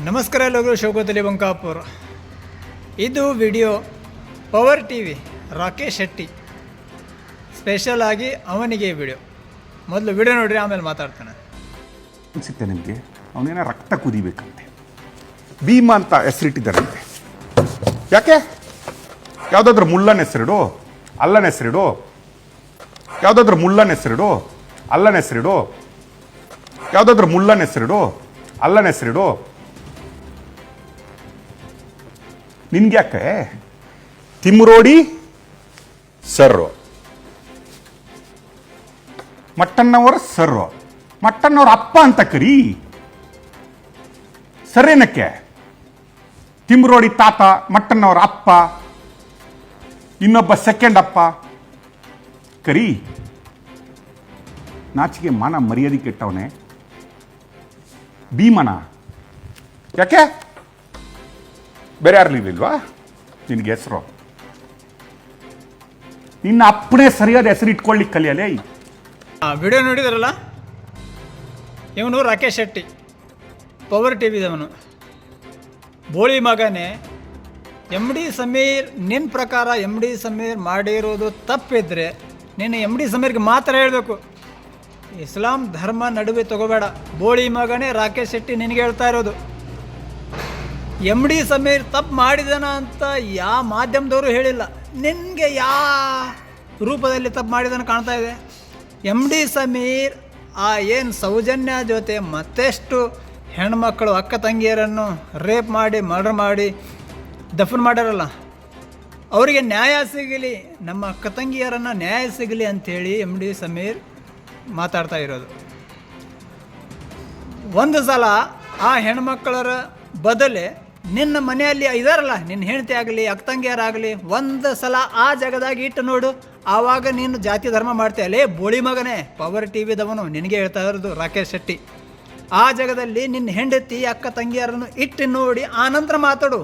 ನಮಸ್ಕಾರ ಎಲ್ಲರಿಗೂ ಶೋಕದಲ್ಲಿ ಬಂಕಾಪುರ್. ಇದು video power T V Rakesh Shetty special ಆಗಿ ಅವನಿಗೆ ವಿಡಿಯೋ. ಮೊದಲು ವಿಡಿಯೋ ನೋಡ್ರಿ, ಆಮೇಲೆ ಮಾತಾಡ್ತಾನೆ. ಅನಿಸುತ್ತೆ ನಿಮಗೆ? ಅವನೇನ ರಕ್ತ ಕುದಿಬೇಕಂತೆ. ಭೀಮ ಅಂತ ಹೆಸರಿಟ್ಟಿದ್ದಾರಂತೆ. ಯಾಕೆ? ಯಾವುದಾದ್ರೂ ಮುಳ್ಳನ ಹೆಸರಿಡು, ಅಲ್ಲನ ಹೆಸರಿಡು, ಯಾವುದಾದ್ರೂ ಮುಳ್ಳನ ಹೆಸರಿಡು, ಅಲ್ಲನ ಹೆಸರಿಡು, ಯಾವುದಾದ್ರೂ ಮುಳ್ಳನ ಹೆಸರಿಡು, ಅಲ್ಲನ ಹೆಸರಿಡು ನಿನ್ಗ್ಯಾಕೆ ತಿಮ್ರೋಡಿ, ಸರ್ರು. ಮಟ್ಟಣ್ಣವರ ಸರ್ರು. ಮಟ್ಟಣ್ಣವ್ರ ಅಪ್ಪ ಅಂತ ಕರಿ. ಸರೇನಕ್ಕೆ? ತಿಮ್ರೋಡಿ ತಾತ, ಮಟ್ಟಣ್ಣವರ ಅಪ್ಪ, ಇನ್ನೊಬ್ಬ ಸೆಕೆಂಡ್ ಅಪ್ಪ. ಕರಿ. ನಾಚಿಗೆ ಮಾನ ಮರ್ಯಾದೆ ಕೆಟ್ಟವನೇ. ಭೀಮನ. ಯಾಕೆ? ಬೇರೆ ಯಾರು ಇರ್ಲಿಲ್ವಾ ನಿನಗೆ ಹೆಸರು. ನಿನ್ನ ಅಪ್ಪನೇ ಸರಿಯಾದ ಹೆಸರು ಇಟ್ಕೊಳ್ಳಿಕ್ಕೆ ಕಲಿಯಲೇ. ವಿಡಿಯೋ ನೋಡಿದಾರಲ್ಲ? ಇವನು ರಾಕೇಶ್ ಶೆಟ್ಟಿ. ಪವರ್ ಟಿ ವಿದವನು ಬೋಳಿ ಮಗನೇ ಎಂ ಡಿ ಸಮೀರ್ ನಿನ್ನ ಪ್ರಕಾರ ಎಂ ಡಿ ಸಮೀರ್ ಮಾಡಿರೋದು ತಪ್ಪಿದ್ರೆ ನೀನು ಎಂ ಡಿ ಸಮೀರ್ಗೆ ಮಾತ್ರ ಹೇಳಬೇಕು. ಇಸ್ಲಾಂ ಧರ್ಮ ನಡುವೆ ತಗೋಬೇಡ. ಬೋಳಿ ಮಗನೇ ರಾಕೇಶ್ ಶೆಟ್ಟಿ ನಿನಗೆ ಹೇಳ್ತಾ ಇರೋದು. ಎಂ ಡಿ ಸಮೀರ್ ತಪ್ಪು ಮಾಡಿದನ ಅಂತ ಯಾವ ಮಾಧ್ಯಮದವರು ಹೇಳಿಲ್ಲ. ನಿನಗೆ ಯಾ ರೂಪದಲ್ಲಿ ತಪ್ಪು ಮಾಡಿದನ ಕಾಣ್ತಾ ಇದೆ. ಎಂ ಡಿ ಸಮೀರ್, ಆ ಏನು ಸೌಜನ್ಯ ಜೊತೆ ಮತ್ತೆಷ್ಟು ಹೆಣ್ಮಕ್ಕಳು ಅಕ್ಕ ತಂಗಿಯರನ್ನು ರೇಪ್ ಮಾಡಿ, ಮರ್ಡರ್ ಮಾಡಿ ದಫನ್ ಮಾಡ್ಯಾರಲ್ಲ ಅವರಿಗೆ ನ್ಯಾಯ ಸಿಗಲಿ, ನಮ್ಮ ಅಕ್ಕ ತಂಗಿಯರನ್ನು ನ್ಯಾಯ ಸಿಗಲಿ ಅಂಥೇಳಿ ಎಂ ಡಿ ಸಮೀರ್ ಮಾತಾಡ್ತಾ ಇರೋದು. ಒಂದು ಸಲ ಆ ಹೆಣ್ಮಕ್ಕಳರ ಬದಲೇ ನಿನ್ನ ಮನೆಯಲ್ಲಿ ಇದಾರಲ್ಲ ನಿನ್ನ ಹೆಂಡತಿ ಆಗಲಿ ಅಕ್ತಂಗಿಯರಾಗಲಿ ಒಂದು ಸಲ ಆ ಜಾಗದಾಗ ಇಟ್ಟು ನೋಡು. ಆವಾಗ ನೀನು ಜಾತಿ ಧರ್ಮ ಮಾಡ್ತೀಯ. ಅಲ್ಲೇ ಬೋಳಿ ಮಗನೇ ಪವರ್ ಟಿ ವಿದವನು ನಿನಗೆ ಹೇಳ್ತಾ ಇರೋದು ರಾಕೇಶ್ ಶೆಟ್ಟಿ. ಆ ಜಾಗದಲ್ಲಿ ನಿನ್ನ ಹೆಂಡತಿ, ಅಕ್ಕ ತಂಗಿಯರನ್ನು ಇಟ್ಟು ನೋಡಿ ಆನಂತರ ಮಾತಾಡು.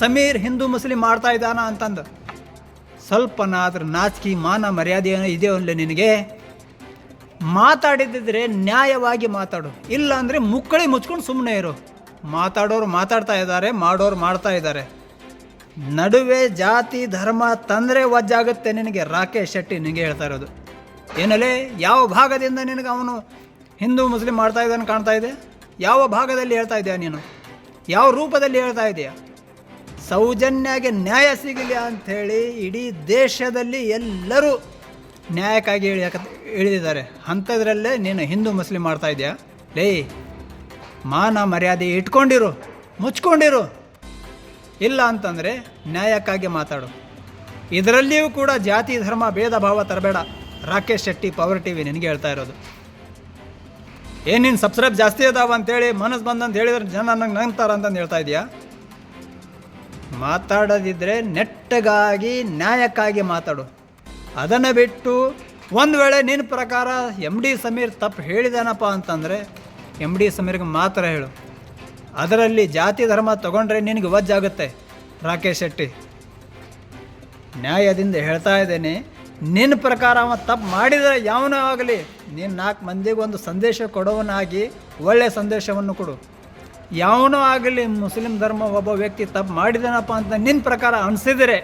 ಸಮೀರ್ ಹಿಂದೂ ಮುಸ್ಲಿಂ ಮಾಡ್ತಾ ಇದ್ದಾನ ಅಂತಂದು. ಸ್ವಲ್ಪನಾದ್ರೂ ನಾಚಿಕೆ, ಮಾನ ಮರ್ಯಾದೆ ಇದೆಯೋ ಅಲ್ಲೇ ನಿನಗೆ? ಮಾತಾಡಿದ್ದಿದ್ರೆ ನ್ಯಾಯವಾಗಿ ಮಾತಾಡು. ಇಲ್ಲ ಅಂದರೆ ಮುಕ್ಕಳಿ ಮುಚ್ಕೊಂಡು ಸುಮ್ಮನೆ ಇರು. ಮಾತಾಡೋರು ಮಾತಾಡ್ತಾ ಇದ್ದಾರೆ, ಮಾಡೋರು ಮಾಡ್ತಾ ಇದ್ದಾರೆ. ನಡುವೆ ಜಾತಿ, ಧರ್ಮ, ತಂದರೆ ವಜ್ಜಾಗುತ್ತೆ ನಿನಗೆ. ರಾಕೇಶ್ ಶೆಟ್ಟಿ ನಿನಗೆ ಹೇಳ್ತಾ ಇರೋದು. ಏನಲ್ಲೇ ಯಾವ ಭಾಗದಿಂದ ನಿನಗೆ ಅವನು ಹಿಂದೂ, ಮುಸ್ಲಿಂ ಮಾಡ್ತಾ ಇದ್ದಾನೆ ಕಾಣ್ತಾ ಇದೆ? ಯಾವ ಭಾಗದಲ್ಲಿ ಹೇಳ್ತಾ ಇದೆಯಾ ನೀನು? ಯಾವ ರೂಪದಲ್ಲಿ ಹೇಳ್ತಾ ಇದೆಯಾ? ಸೌಜನ್ಯಾಗೆ ನ್ಯಾಯ ಸಿಗಲಿ ಅಂಥೇಳಿ ಇಡೀ ದೇಶದಲ್ಲಿ ಎಲ್ಲರೂ ನ್ಯಾಯಕ್ಕಾಗಿ ಇಳಿಯಕ ಇಳಿದಿದ್ದಾರೆ ಅಂಥದ್ರಲ್ಲೇ ನೀನು ಹಿಂದೂ, ಮುಸ್ಲಿಂ ಮಾಡ್ತಾ ಇದೆಯಾ? ಲೇ ಮಾನ ಮರ್ಯಾದೆ ಇಟ್ಕೊಂಡಿರು, ಮುಚ್ಕೊಂಡಿರು. ಇಲ್ಲ ಅಂತಂದರೆ ನ್ಯಾಯಕ್ಕಾಗಿ ಮಾತಾಡು. ಇದರಲ್ಲಿಯೂ ಕೂಡ ಜಾತಿ, ಧರ್ಮ, ಭೇದ, ಭಾವ ತರಬೇಡ. Rakesh Shetty power T V ನಿನಗೆ ಹೇಳ್ತಾ ಇರೋದು. ಏನೇನು ಸಬ್ಸ್ಕ್ರೈಬ್ ಜಾಸ್ತಿ ಅದಾವ ಅಂತೇಳಿ ಮನಸ್ಸು ಬಂದಂತ ಹೇಳಿದ್ರೆ ಜನ ನಂಗೆ ನಂಗ್ತಾರ ಅಂತಂದು ಹೇಳ್ತಾ ಇದೆಯಾ ಮಾತಾಡೋದಿದ್ದರೆ ನೆಟ್ಟಗಾಗಿ ನ್ಯಾಯಕ್ಕಾಗಿ ಮಾತಾಡು. ಅದನ್ನು ಬಿಟ್ಟು ಒಂದು ವೇಳೆ ನಿನ್ನ ಪ್ರಕಾರ ಎಂ ಡಿ ಸಮೀರ್ ತಪ್ಪು ಹೇಳಿದಾನಪ್ಪ ಅಂತಂದರೆ ಎಂ ಡಿ ಸಮೀರ್ಗೆ ಮಾತ್ರ ಹೇಳು. ಅದರಲ್ಲಿ ಜಾತಿ ಧರ್ಮ ತಗೊಂಡ್ರೆ ನಿನಗೆ ವಜ್ಜಾಗುತ್ತೆ, ರಾಕೇಶ್ ಶೆಟ್ಟಿ. ನ್ಯಾಯದಿಂದ ಹೇಳ್ತಾ ಇದ್ದೇನೆ, ನಿನ್ನ ಪ್ರಕಾರ ಅವ ತಪ್ಪು ಮಾಡಿದರೆ ಯಾವನೇ ಆಗಲಿ. ನೀನು ನಾಲ್ಕು ಮಂದಿಗೆ ಒಂದು ಸಂದೇಶ ಕೊಡೋವನಾಗಿ ಒಳ್ಳೆಯ ಸಂದೇಶವನ್ನು ಕೊಡು. ಯಾವನೂ ಆಗಲಿ ಮುಸ್ಲಿಂ ಧರ್ಮ ಒಬ್ಬ ವ್ಯಕ್ತಿ ತಪ್ಪು ಮಾಡಿದನಪ್ಪ ಅಂತ ನಿನ್ನ ಪ್ರಕಾರ ಅನಿಸಿದರೆ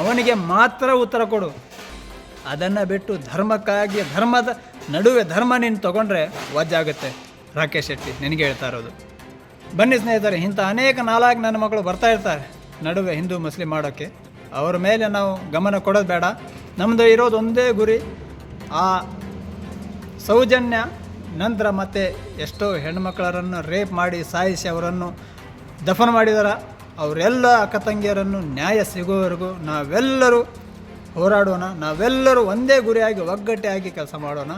ಅವನಿಗೆ ಮಾತ್ರ ಉತ್ತರ ಕೊಡು. ಅದನ್ನು ಬಿಟ್ಟು ಧರ್ಮಕ್ಕಾಗಿ ಧರ್ಮದ ನಡುವೆ ಧರ್ಮ ನೀನು ತಗೊಂಡ್ರೆ ವಜ್ಜಾಗುತ್ತೆ. ರಾಕೇಶ್ ಶೆಟ್ಟಿ, ನಿನಗೆ ಹೇಳ್ತಾ ಇರೋದು. ಬನ್ನಿ ಸ್ನೇಹಿತರೆ, ಇಂಥ ಅನೇಕ ನಾಲ್ಕು ನನ್ನ ಮಕ್ಕಳು ಬರ್ತಾ ಇರ್ತಾರೆ ನಡುವೆ ಹಿಂದೂ ಮುಸ್ಲಿಂ ಮಾಡೋಕ್ಕೆ. ಅವರ ಮೇಲೆ ನಾವು ಗಮನ ಕೊಡೋದು ಬೇಡ. ನಮ್ಮದು ಇರೋದು ಒಂದೇ ಗುರಿ, ಆ ಸೌಜನ್ಯ, ನಂತರ ಮತ್ತೆ ಎಷ್ಟೋ ಹೆಣ್ಮಕ್ಳರನ್ನು ರೇಪ್ ಮಾಡಿ ಸಾಯಿಸಿ ಅವರನ್ನು ದಫನ್ ಮಾಡಿದಾರ. ಅವರೆಲ್ಲ ಅಕ್ಕ ತಂಗಿಯರನ್ನು ನ್ಯಾಯ ಸಿಗೋವರೆಗೂ ನಾವೆಲ್ಲರೂ ಹೋರಾಡೋಣ. ನಾವೆಲ್ಲರೂ ಒಂದೇ ಗುರಿಯಾಗಿ ಒಗ್ಗಟ್ಟಾಗಿ ಕೆಲಸ ಮಾಡೋಣ.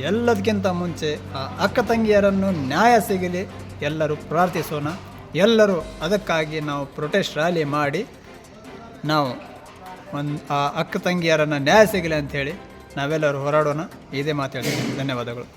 ಎಲ್ಲದಕ್ಕಿಂತ ಮುಂಚೆ ಆ ಅಕ್ಕ ತಂಗಿಯರನ್ನು ನ್ಯಾಯ ಸಿಗಲಿ ಎಲ್ಲರೂ ಪ್ರಾರ್ಥಿಸೋಣ. ಎಲ್ಲರೂ ಅದಕ್ಕಾಗಿ ನಾವು ಪ್ರೊಟೆಸ್ಟ್ ರ್ಯಾಲಿ ಮಾಡಿ ನಾವು ಒಂದು ಆ ಅಕ್ಕ ತಂಗಿಯರನ್ನು ನ್ಯಾಯ ಸಿಗಲಿ ಅಂಥೇಳಿ ನಾವೆಲ್ಲರೂ ಹೋರಾಡೋಣ. ಇದೇ ಮಾತು ಹೇಳ್ತೀನಿ. ಧನ್ಯವಾದಗಳು.